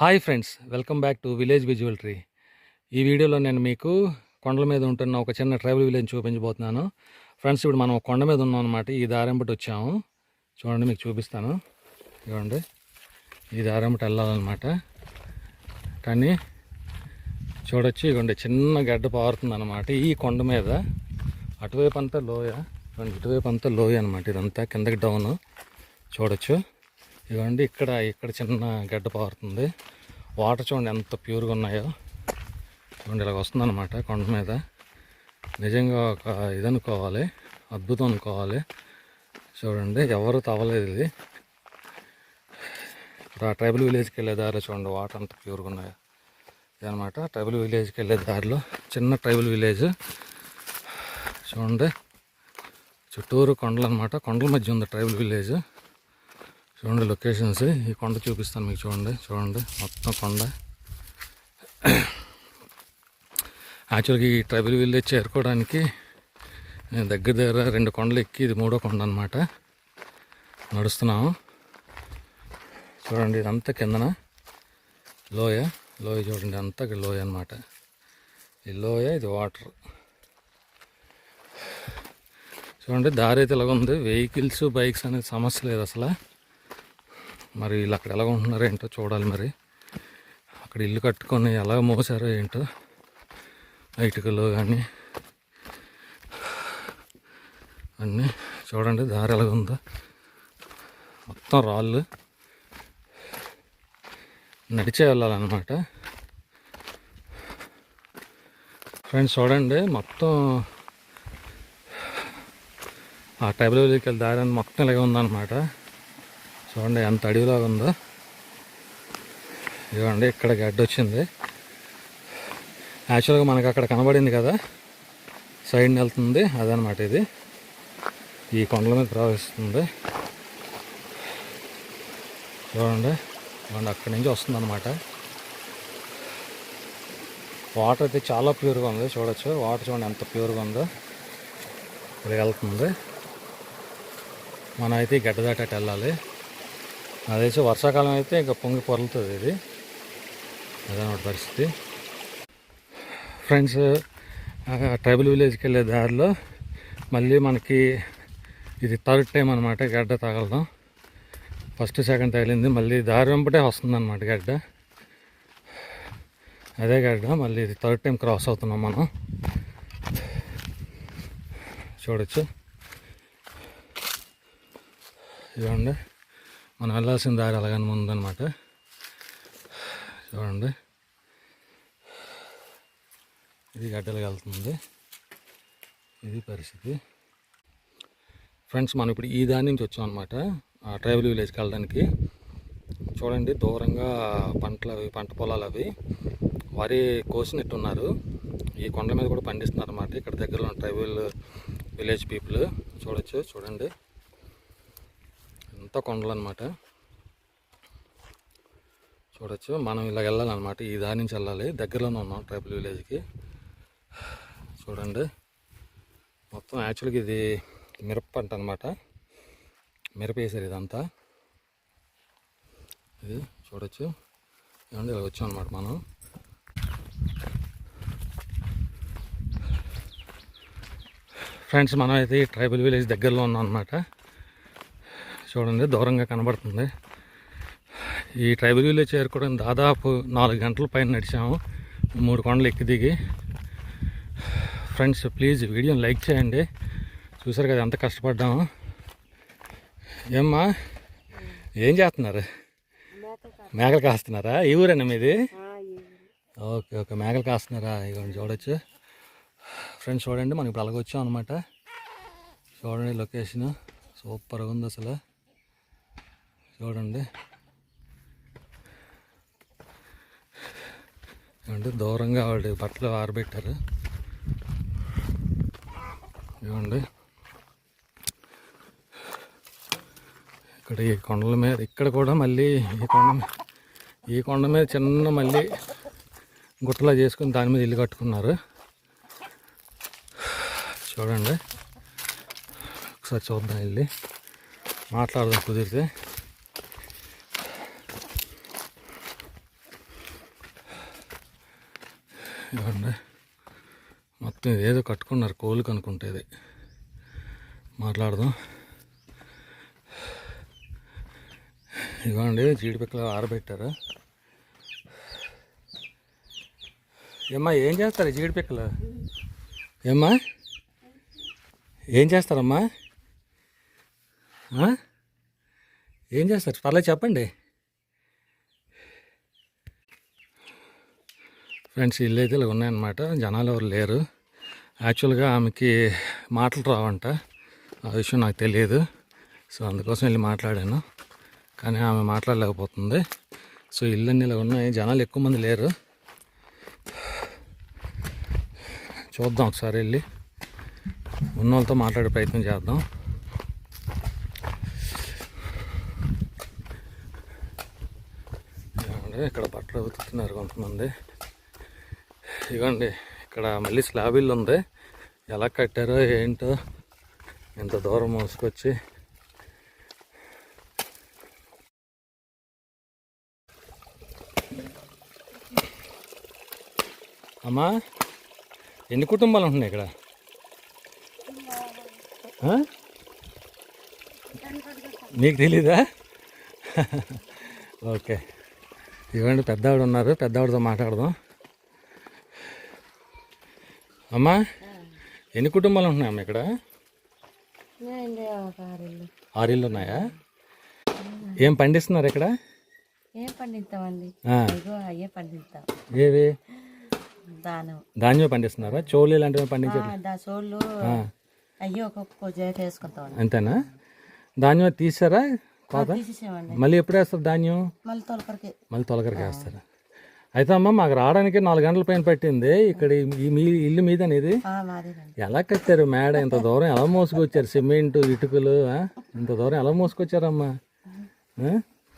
Hi friends welcome back to village visual tree ఈ వీడియోలో నేను మీకు కొండల మీద ఉంటున్న ఒక చిన్న ట్రైబల్ విలేజ్ చూపించబోతున్నాను. ఫ్రెండ్స్ ఇప్పుడు మనం కొండ మీద ఉన్నాం అనమాట ఈ దారింపటి వచ్చాము. చూడండి మీకు చూపిస్తాను. చూడండి ఈ దారింపటి వెళ్ళాలన్నమాట. కానీ చూడొచ్చు ఇగోండి చిన్న గడ్డ పారుతుంది అనమాట ఈ కొండ మీద. అటువైపు అంతా లోయ. ఇటువైపు అంతా లోయ అనమాట ఇదంతా కిందకి డౌన్. చూడొచ్చు. ఇదిగోండి ఇక్కడ ఇక్కడ చిన్న గడ్డ పారుతుంది. వాటర్ చూడండి ఎంత ప్యూర్గా ఉన్నాయో. చూడండి ఇలాగ వస్తుందన్నమాట కొండ మీద. నిజంగా ఒక ఇది అనుకోవాలి అద్భుతం అనుకోవాలి. చూడండి ఎవరు తవ్వలేదు ఇది. ఇప్పుడు ఆ ట్రైబల్ విలేజ్కి వెళ్ళే దారిలో చూడండి వాటర్ అంత ప్యూర్గా ఉన్నాయో. ఇదనమాట ట్రైబల్ విలేజ్కి వెళ్ళే దారిలో చిన్న ట్రైబల్ విలేజ్. చూడండి చుట్టూరు కొండలు అనమాట కొండల మధ్య ఉంది ట్రైబల్ విలేజ్. చూడండి లొకేషన్స్. ఈ కొండ చూపిస్తాను మీకు చూడండి. చూడండి. మొత్తం కొండ. యాక్చువల్గా ఈ ట్రైబల్ విలేజ్ చేరుకోవడానికి నేను దగ్గర దగ్గర రెండు కొండలు ఎక్కి ఇది మూడో కొండ అనమాట నడుస్తున్నాము. చూడండి ఇదంతా కిందన లోయ. లోయ చూడండి అంతా లోయ అనమాట ఈ లోయ ఇది వాటర్. చూడండి దారి అయితే ఇలాగ ఉంది వెహికల్స్ బైక్స్ అనేది సమస్య లేదు అసలు. మరి వీళ్ళు అక్కడ ఎలా ఉంటున్నారో ఏంటో చూడాలి మరి. అక్కడ ఇల్లు కట్టుకొని ఎలా మోసారో ఏంటో ఇటుకలు కానీ అన్నీ చూడండి దారి ఎలాగ ఉందో. మొత్తం రాళ్ళు. నడిచే వెళ్ళాలన్నమాట. ఫ్రెండ్స్ చూడండి మొత్తం ఆ టైబ్లోకి వెళ్ళి దారి అని మొత్తం ఇలాగే ఉందన్నమాట. చూడండి ఎంత అడవిలాగా ఉందో. ఇదిగోండి ఇక్కడ గడ్డ వచ్చింది. యాక్చువల్గా మనకు అక్కడ కనబడింది కదా. సైడ్ వెళ్తుంది అదనమాట ఇది. ఈ కొండల మీద ప్రవహిస్తుంది. చూడండి చూడండి అక్కడి నుంచి వస్తుంది అనమాట వాటర్ అయితే చాలా ప్యూర్గా ఉంది చూడొచ్చు. వాటర్ చూడండి ఎంత ప్యూర్గా ఉందో. ఇక్కడ వెళ్తుంది. మనం అయితే ఈ గడ్డ దాటాటి వెళ్ళాలి. అదేసి వర్షాకాలం అయితే ఇంకా పొంగి పొరలుతుంది ఇది. అదనమాట పరిస్థితి. ఫ్రెండ్స్ ట్రైబల్ విలేజ్కి వెళ్ళే దారిలో మళ్ళీ మనకి ఇది థర్డ్ టైం అనమాట గడ్డ తగలడం. ఫస్ట్ సెకండ్ తగిలింది. మళ్ళీ దారి వెంపటే వస్తుంది అనమాట గడ్డ. అదే గడ్డ. మళ్ళీ ఇది థర్డ్ టైం క్రాస్ అవుతున్నాం మనం. చూడొచ్చు. ఇదిగోండి. మనం వెళ్ళాల్సిన దారి అలాగని ఉందన్నమాట. చూడండి. ఇది గడ్డలకు వెళ్తుంది. ఇది పరిస్థితి. ఫ్రెండ్స్ మనం ఇప్పుడు ఈ దాని నుంచి వచ్చాం అనమాట ఆ ట్రైబల్ విలేజ్కి వెళ్ళడానికి. చూడండి దూరంగా పంటలు అవి పంట పొలాలు అవి. వరి కోసినట్టున్నారు. ఈ కొండల మీద కూడా పండిస్తున్నారు అనమాట ఇక్కడ దగ్గరలో ఉన్న ట్రైబల్ విలేజ్ పీపుల్. చూడొచ్చు చూడండి. అంతా కొండలు అనమాట చూడొచ్చు. మనం ఇలా వెళ్ళాలన్నమాట. ఈ దారి నుంచి వెళ్ళాలి. దగ్గరలోనే ఉన్నాం ట్రైబల్ విలేజ్కి. చూడండి. మొత్తం యాక్చువల్గా ఇది మిరప పంట అనమాట మిరప వేసారు ఇదంతా. ఇది చూడొచ్చు. ఏమండి ఇలా వచ్చాం అనమాట మనం. ఫ్రెండ్స్ మనం అయితే ఈ ట్రైబల్ విలేజ్ దగ్గరలో ఉన్నాం అనమాట చూడండి దూరంగా కనబడుతుంది. ఈ ట్రైబల్ విలేజ్ చేరుకోవడం దాదాపు నాలుగు గంటల పైన నడిచాము. మూడు కొండలు ఎక్కి దిగి. ఫ్రెండ్స్ ప్లీజ్ వీడియోని లైక్ చేయండి. చూసారు కదా ఎంత కష్టపడ్డాము. ఏమ్మా ఏం చేస్తున్నారు? మేకలు కాస్తున్నారా? ఈ ఊరేనా మీది? ఓకే ఓకే మేకలు కాస్తున్నారా? ఇవ్వండి చూడొచ్చు. ఫ్రెండ్స్ చూడండి మనం ఇప్పుడు అలాగ వచ్చాం అనమాట చూడండి లొకేషన్ సూపర్గా ఉంది అసలు. చూడండి చూడండి దూరంగా వాళ్ళు బట్టలు ఆరబెట్టారు. చూడండి ఇక్కడ ఈ కొండల మీద ఇక్కడ కూడా మళ్ళీ ఈ కొండ ఈ కొండ మీద చిన్న మళ్ళీ గుట్టలా చేసుకుని దాని మీద ఇల్లు కట్టుకున్నారు. చూడండి. ఒకసారి చూద్దాం వెళ్ళి. మాట్లాడదాం కుదిరితే. ఇవ్వండి మొత్తం ఏదో కట్టుకున్నారు కోళ్ళు కనుక్కుంటే ఇది. మాట్లాడదాం. ఇవ్వండి జీడిపిక్కలు ఆరబెట్టారు? ఏమ్మా ఏం చేస్తారు జీడిపిక్కలు? ఏమ్మా? ఏం చేస్తారమ్మా? ఏం చేస్తారు? పర్లేదు చెప్పండి. ఫ్రెండ్స్ ఇల్లు అయితే ఇలా ఉన్నాయన్నమాట. జనాలు ఎవరు లేరు. యాక్చువల్గా ఆమెకి మాటలు రావంట. ఆ విషయం నాకు తెలియదు. సో అందుకోసం వెళ్ళి మాట్లాడాను. కానీ ఆమె మాట్లాడలేకపోతుంది. సో ఇల్లు అన్నీ ఇలా ఉన్నాయి. జనాలు ఎక్కువ మంది లేరు. చూద్దాం ఒకసారి వెళ్ళి. ఉన్న వాళ్ళతో మాట్లాడే ప్రయత్నం చేద్దాం. ఇక్కడ బట్టలు ఉతుకుతున్నారు కొంతమంది. ఇవ్వండి ఇక్కడ మళ్ళీ స్లాబ్ ఇల్లు ఉంది. ఎలా కట్టారో ఏంటో ఎంత దూరం మోసుకొచ్చి. అమ్మా ఎన్ని కుటుంబాలు ఉంటున్నాయి ఇక్కడ? మీకు నీకు తెలీదా? ఓకే. ఇవ్వండి పెద్దవాడు ఉన్నారు పెద్దవాడితో మాట్లాడదాం. అమ్మా ఎన్ని కుటుంబాలు ఉంటున్నాయమ్మా ఇక్కడ? ఆరు ఇళ్ళు ఉన్నాయా? ఏం పండిస్తున్నారు ఇక్కడ? ఏం పండిస్తామండి? అయ్యే పండిస్తాం. ఏవి? దానం. ధాన్యం పండిస్తున్నారా? చోళీ లాంటివి పండించట్లేదు దా సోళ్ళు అయ్యి ఒక్కొక్క చేత వేసుకుంటామండి అంతేనా? ధాన్యం తీసారా? మళ్ళీ ఎప్పుడు వేస్తారు ధాన్యం? మళ్ళీ తొలకరికి. మళ్ళీ తొలగరికి వేస్తారు? అయితే అమ్మ మాకు రావడానికి నాలుగు గంటల పైన పట్టింది. ఇక్కడ మీ ఇల్లు ఆ, మాదేనండి. ఎలా కట్టారు మేడ? ఇంత దూరం ఎలా మోసుకొచ్చారు? సిమెంట్ ఇటుకలు? ఇంత దూరం ఎలా మోసుకొచ్చారమ్మా?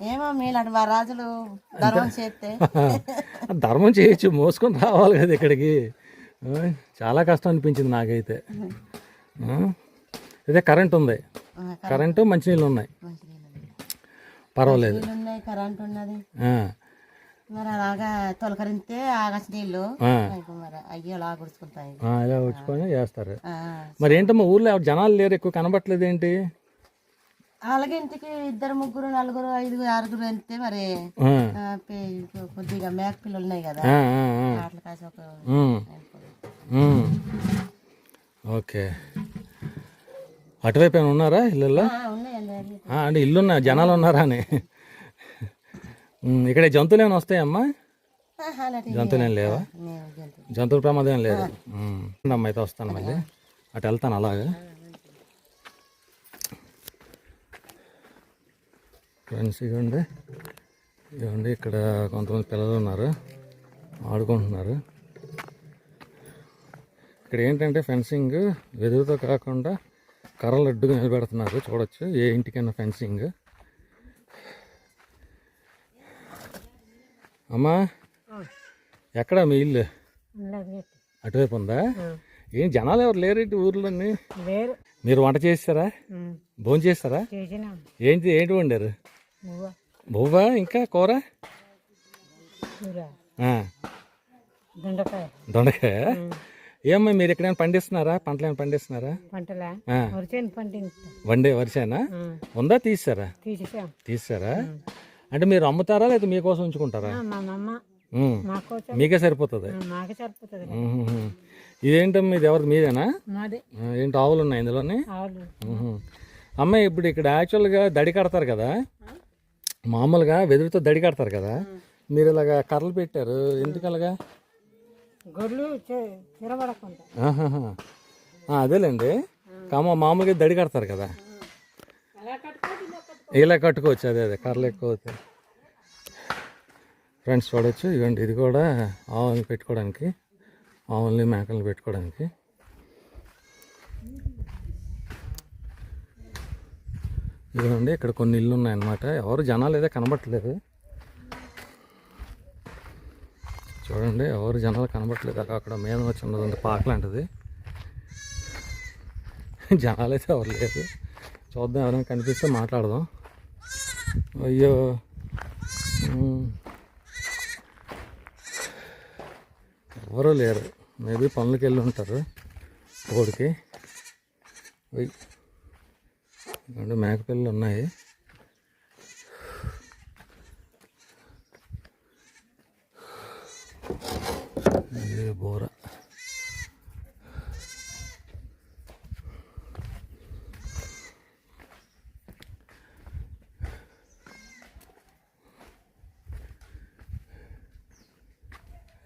ఏమో మీలాంటి మా రాజులు ధర్మం చేస్తే. ధర్మం చేయొచ్చు మోసుకొని రావాలి కదా ఇక్కడికి? చాలా కష్టం అనిపించింది నాకైతే? ఇదే కరెంట్ ఉంది. కరెంటు. మంచినీళ్ళు ఉన్నాయి. పర్వాలేదు. నీళ్ళు ఉన్నాయి కరెంట్ ఉన్నది. మరి అలాగా నీళ్ళు. మరి అయ్యి అలా గుడుచుకుంటాయి. చేస్తారు. మరి ఏంటమ్మా ఊర్లో ఎవరు జనాలు లేరు ఎక్కువ కనబట్టలేదు ఏంటి? అలాగే ఇంటికి ఇద్దరు ముగ్గురు నలుగురు ఐదుగురు ఆరుగురు అంతే మరి. కొద్దిగా మేక పిల్లలు ఉన్నాయి కదా. అట్లా కాసి ఒక. ఓకే. అటువైపు ఏమైనా ఉన్నారా. ఆ, అంటే ఇల్లు ఉన్నా జనాలు ఉన్నారా అని. ఇక్కడ జంతువులు ఏమైనా వస్తాయమ్మా జంతువులు ఏం లేవా జంతువులు. ప్రమాదం ఏం లేదు. అమ్మ అయితే వస్తాను మళ్ళీ. అటు వెళ్తాను అలాగా. ఫ్రెండ్స్ ఇవ్వండి ఇవ్వండి ఇక్కడ కొంతమంది పిల్లలు ఉన్నారు. ఆడుకుంటున్నారు. ఇక్కడ ఏంటంటే ఫెన్సింగ్ వెదురుతో కాకుండా కర్రలు అడ్డుగా నిలబెడుతున్నారు. చూడొచ్చు ఏ ఇంటికైనా ఫెన్సింగ్. అమ్మా ఎక్కడ మీ ఇల్లు? అటువైపు ఉందా? ఏం జనాలు ఎవరు లేరు ఇటు ఊర్లోని లేరు. మీరు వంట చేస్తారా? భోజనం చేస్తారా? ఏంటి ఏంటి వండారు? బొవ్వా ఇంకా కూర? దొండకాయ. దొండకాయ? ఏమ్మా మీరు ఎక్కడైనా పండిస్తున్నారా? పంటలు ఏమైనా పండిస్తున్నారా? వండే వరిసేనా ఉందా తీసారా తీసారా అంటే మీరు అమ్ముతారా లేదా మీకోసం ఉంచుకుంటారా? మీకే సరిపోతుంది. మాకే సరిపోతుంది. ఉహుహు. ఇదేంటమ్మా ఇది ఎవరిది? మీదేనా? మాదే. ఏంటి ఆవులు ఉన్నాయి ఇందులోని? ఆవులు. మ్మ్. అమ్మ ఇప్పుడు ఇక్కడ యాక్చువల్గా దడి కడతారు కదా? మామూలుగా వెదురుతో దడి కడతారు కదా? మీరు ఇలాగా కర్రలు పెట్టారు. ఎందుకు అలాగా? అదేలేండి. కామ మామూలుగా దడి కడతారు కదా? ఇలా కట్టుకోవచ్చు. అదే అదే. కర్రలు ఎక్కువ అవుతాయి. ఫ్రెండ్స్ చూడవచ్చు ఇవ్వండి ఇది కూడా ఆవులని పెట్టుకోవడానికి ఆవుల్ని మేకలను పెట్టుకోవడానికి. ఇదిగోండి ఇక్కడ కొన్ని ఇల్లు ఉన్నాయన్నమాట. ఎవరు జనాలు ఏదో కనబట్టలేదు చూడండి ఎవరు జనాలు కనబట్టలేదు అక్కడ మీద మీద చిన్నదంత పాక లాంటిది. జనాలు అయితే ఎవరు లేదు చూద్దాం ఎవరైనా కనిపిస్తే మాట్లాడదాం. అయ్యో. ఉమ్. ఎవరూ లేరు. మేబీ పనులకి వెళ్ళి ఉంటారు. కోడికి ఉయ్. మేకపిల్లలు ఉన్నాయి ఇది బోర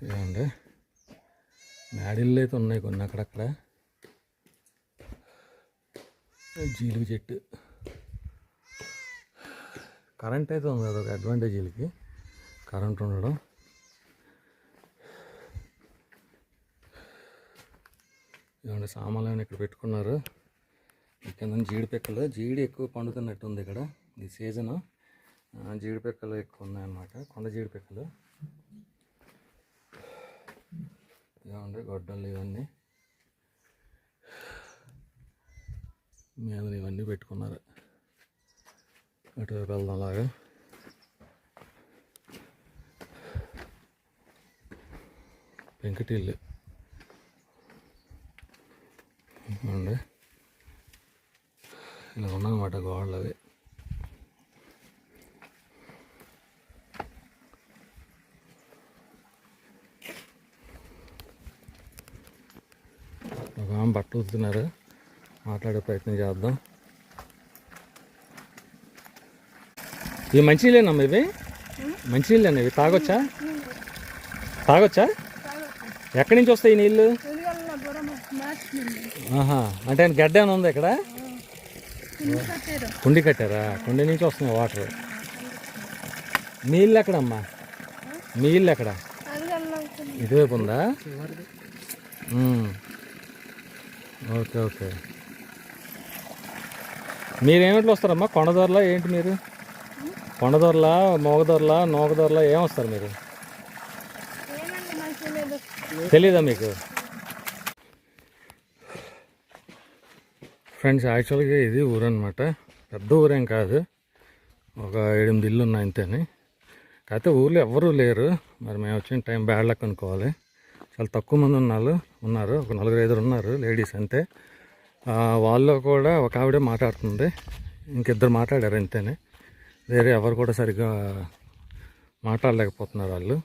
ఏమండి మేడిళ్ళు అయితే ఉన్నాయి కొన్ని అక్కడక్కడ జీలుగు చెట్టు. కరెంట్ అయితే ఉంది అదొక అడ్వాంటేజ్ వీళ్ళకి. కరెంట్ ఉండడం. ఇదిగోండి సామాన్లు ఏమైనా ఇక్కడ పెట్టుకున్నారు. కింద జీడి పిక్కలు. జీడి ఎక్కువ పండుతున్నట్టు ఉంది ఇక్కడ. ఈ సీజను. జీడి పిక్కలు ఎక్కువ ఉన్నాయన్నమాట. కొండ జీడి పిక్కలు. గొడ్డలు ఇవన్నీ. మీద ఇవన్నీ పెట్టుకున్నారు. అటువైపు వెళ్దాం అలాగా. అండి ఇవ్వండి ఇలా ఉన్నాయన్నమాట గోడలు అవి. ఒక ఆమె బట్టలు ఉతున్నారు మాట్లాడే ప్రయత్నం చేద్దాం. ఇవి మంచినీళ్ళేనమ్మా ఇవి? మంచినీళ్ళేనా ఇవి? తాగొచ్చా? తాగొచ్చా? ఎక్కడి నుంచి వస్తాయి ఈ నీళ్ళు? ఆహా అంటే ఆయన గడ్డ ఏమైనా ఉందా ఇక్కడ? కుండి కట్టారా. కుండి నుంచి వస్తున్నాయి వాటర్. మీ ఇల్లు ఎక్కడమ్మా? మీ ఇల్లు ఎక్కడ? ఇటువైపు ఉందా. Okay okay. మీరేమిట్లో వస్తారమ్మా? కొండదొరలా ఏంటి మీరు? కొండదొరలా మోగదొరలా నోగదొరలా ఏం వస్తారు మీరు? తెలీదా మీకు? ఫ్రెండ్స్ యాక్చువల్గా ఇది ఊరు పెద్ద ఊరేం కాదు. ఒక ఎనిమిది ఇల్లు ఉన్నాయి అంతేని. కాకపోతే ఊర్లో ఎవ్వరూ లేరు. మరి మేము వచ్చిన టైం బ్యాడ్ లక్ అనుకోవాలి. చాలా తక్కువ మంది ఉన్నారు ఉన్నారు. ఒక నలుగురు ఐదుగురు ఉన్నారు లేడీస్ అంతే. వాళ్ళు కూడా ఒక ఆవిడే మాట్లాడుతుంది. ఇంకిద్దరు మాట్లాడారు అంతేనే వేరే ఎవరు కూడా సరిగ్గా మాట్లాడలేకపోతున్నారు వాళ్ళు.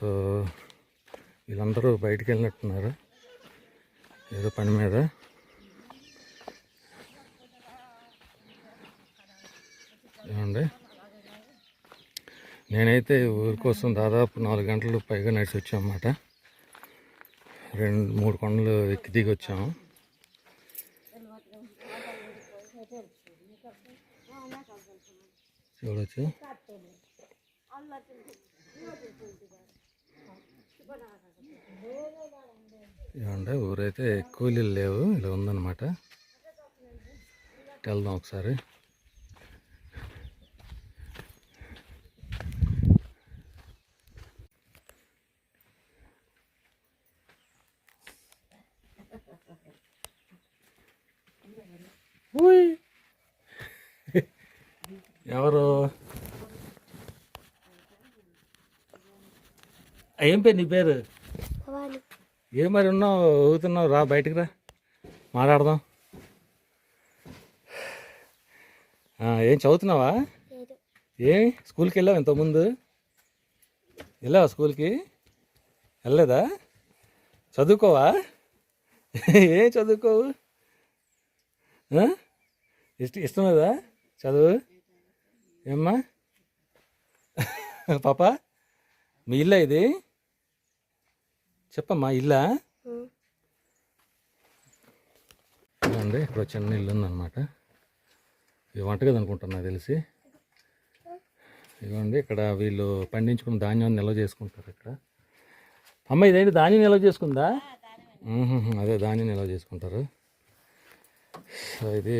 సో వీళ్ళందరూ బయటికి వెళ్ళినట్టున్నారు. ఏదో పని మీద. ఏమండి? నేనైతే ఊరి కోసం దాదాపు నాలుగు గంటలు పైగా నడిచి వచ్చామన్నమాట రెండు మూడు కొండలు ఎక్కి దిగి వచ్చాము చూడొచ్చు ఏమంటే ఊరైతే ఎక్కువ ఇల్లు లేవు ఇలా ఉందన్నమాట వెళ్దాం ఒకసారి ఉయ్. ఎవరు? ఏం పేరు నీ పేరు? ఏం మరి ఉన్నావు? ఊగుతున్నావు. రా బయటికి రా. మాట్లాడదాం. ఏం చదువుతున్నావా? ఏ స్కూల్కి వెళ్ళావు ఇంతకుముందు? వెళ్ళావా స్కూల్కి? వెళ్ళలేదా? చదువుకోవా? ఏం చదువుకోవు? ఇష్టం లేదా చదువు? ఏమ్మా? పాప మీ ఇల్లా ఇది? చెప్పమ్మా ఇల్లా? ఇదండి ఇక్కడ చిన్న ఇల్లు ఉందన్నమాట. ఇది వంటగది అనుకుంటున్నా నాకు తెలిసి. ఇదిగోండి ఇక్కడ వీళ్ళు పండించుకున్న ధాన్యం నిల్వ చేసుకుంటారు ఇక్కడ. అమ్మ ఇదేంటి ధాన్యం నిల్వ చేసుకుందా. అదే ధాన్యం నిల్వ చేసుకుంటారు. సో ఇది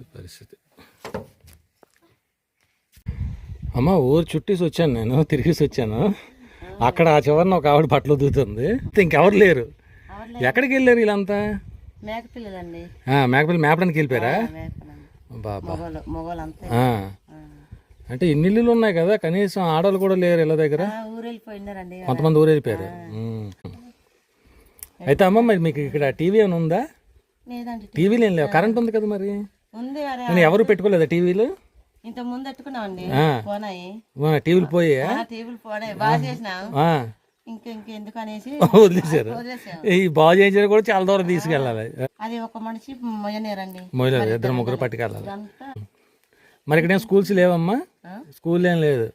పరిస్థితి. అమ్మ ఊరు చుట్టేసి వచ్చాను నేను తిరిగేసి వచ్చాను. అక్కడ ఆ చివరిన ఒక ఆవిడ బట్టలు దూతుంది ఇంకెవరు లేరు. ఎక్కడికి వెళ్ళారు వీళ్ళంతా? మేకపిల్లలండి. ఆ, మేకపిల్లి మేపడానికి వెళ్ళిపోయారా? బాబా. అంటే ఇన్ని ఇల్లులు ఉన్నాయి కదా కనీసం ఆడవాళ్ళు కూడా లేరు ఇళ్ళ దగ్గర? కొంతమంది ఊరు వెళ్ళిపోయారు. అయితే అమ్మ మరి మీకు ఇక్కడ టీవీ ఏమైనా ఉందా? టీవీలు ఏం లేవు కరెంట్ ఉంది కదా మరి? ఉంది మరి ఎవరు పెట్టుకోలేదా టీవీలు? ఇంత ముందు ఎట్టుకున్నామండి ఆ. పోనాయి. టీవీలు పోయా ఆ టేబుల్ పోనాయి. బాగా చేసినాం. ఆ, ఇంకా ఇంక ఎందుకు అనేసి వదిలేశారు. వదిలేసాం. ఈ బాగు చేయించారు కూడా చాలా దూరం తీసుకెళ్ళాలి. అది ఒక మనిషి ఇద్దరు ముగ్గురు పట్టుకెళ్ళాలి. మరి ఇక్కడ స్కూల్స్ లేవమ్మా? స్కూల్ ఏం లేదు.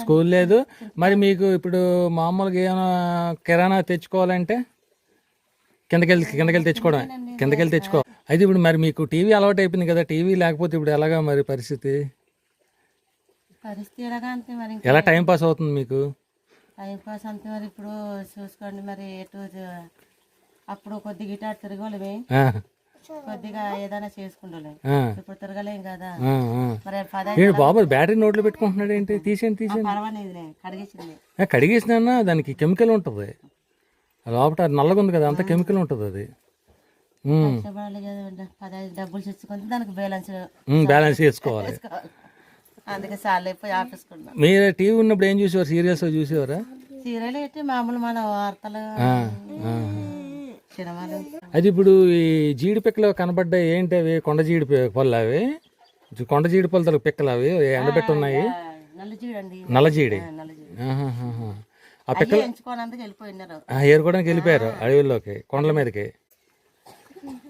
స్కూల్ లేదు. మరి మీకు ఇప్పుడు మామూలుగా ఏమైనా కిరాణా తెచ్చుకోవాలంటే? కిందకెళ్ళి కిందకెళ్ళి తెచ్చుకోవడం. కిందకెళ్ళి తెచ్చుకో. అయితే ఇప్పుడు మరి మీకు టీవీ అలవాటు అయిపోయింది కదా టీవీ లేకపోతే ఇప్పుడు ఎలాగా మరి పరిస్థితి? పరిస్థితి ఎలాగా అంతే మరి ఎలా టైం పాస్ అవుతుంది మీకు? టైం పాస్ అంతే మరి ఇప్పుడు చూసుకోండి మరి ఎటు అప్పుడు కొద్ది గిటార్ తిరగలేమే. కొద్దిగా ఏదైనా చేసుకుంటలే. ఇప్పుడు తిరగలేం కదా. మరి పదహైదు బాబు బ్యాటరీ నోట్లో పెట్టుకుంటున్నాడు ఏంటి? తీసేయండి తీసేయండి. పర్వాలేదులే కడిగేసింది. కడిగేసినా దానికి కెమికల్ ఉంటుంది. లోపల నల్లగా ఉంది కదా అంత కెమికల్ ఉంటుంది అది. ఉమ్, కష్టపడాలి కదా పదహైదు డబ్బులు తెచ్చుకుంటే దానికి బ్యాలెన్స్ బ్యాలెన్స్ చేసుకోవాలి. అందుకే ఆపేసుకున్నాం మీరు టీవీ ఉన్నప్పుడు ఏం చూసేవారు? సీరియల్స్ చూసేవారా? సీరియల్ అయితే మామూలు మన వార్తలు. అది ఇప్పుడు ఈ జీడి పిక్కలు కనబడ్డాయి ఏంటి అవి? కొండ జీడి పళ్ళు అవి. కొండ జీడి పళ్ళు పిక్కలు అవి ఎండబెట్టి ఉన్నాయి? నల్ల జీడి. ఆ పిక్కలు ఎంచుకోనందుకు వెళ్ళిపోయినారు. ఏరుకోవడానికి వెళ్ళిపోయారు అడవిలోకి కొండల మీదకి.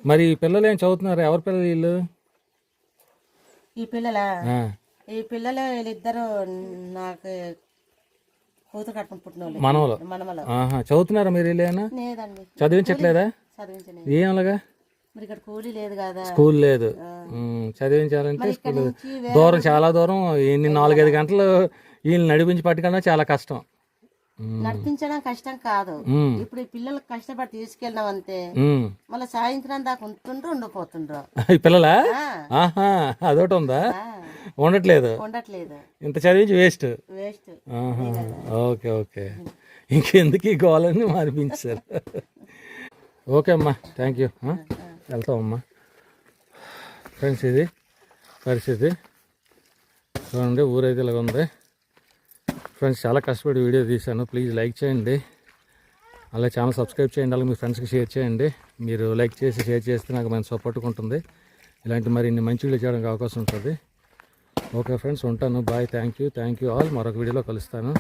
మరి ఈ పిల్లలు ఏం చదువుతున్నారు? ఎవరి పిల్లలు వీళ్ళు? ఈ పిల్లల? ఆ, ఈ పిల్లలు వీళ్ళిద్దరు నాకు కూతురు కట్టుకుని పుట్టిన వాళ్ళు మనవలు. మనమలో ఆహా చదువుతున్నారా మీరు వీళ్ళేనా లేదండి. చదివించట్లేదా? చదివించలేదు. ఏం అలాగా మరి ఇక్కడ కూలీ లేదు కదా. స్కూల్ లేదు. ఉమ్, చదివించాలంటే స్కూల్ దూరం చాలా దూరం ఇన్ని నాలుగైదు గంటలు వీళ్ళు నడిపించి పట్టుకున్నా చాలా కష్టం. నడిపించడం కష్టం కాదు. ఇప్పుడు ఈ పిల్లలు కష్టపడి తీసుకెళ్ళినాం అంతే. మళ్ళీ సాయంత్రం దాకా ఉంటుండ్రు ఉండిపోతుండ్రు. ఈ పిల్లలా? అదొకటి ఉందా? ఉండట్లేదు. ఉండట్లేదు. ఇంత చదివించి వేస్ట్. వేస్ట్. Okay okay. ఇంకెందుకు ఈ గోలని మానిపించారు ఓకే అమ్మా థ్యాంక్ యూ వెళ్తామమ్మా ఫ్రెండ్స్ ఇది పరిస్థితి. చూడండి ఊరైతే ఇలాగ ఉంది ఫ్రెండ్స్ చాలా కష్టపడి వీడియో తీశాను. ప్లీజ్ లైక్ చేయండి. అలా ఛానల్ సబ్స్క్రైబ్ చేయండి. అలాగే మీ ఫ్రెండ్స్కి షేర్ చేయండి. మీరు లైక్ చేసి షేర్ చేస్తే నాకు మంచి సపోర్ట్గా ఉంటుంది. ఇలాంటి మరిన్ని మంచి వీడియో చేయడానికి అవకాశం ఉంటుంది. ఓకే ఫ్రెండ్స్ ఉంటాను. Bye thank you thank you all మరొక వీడియోలో కలుస్తాను.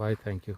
Bye thank you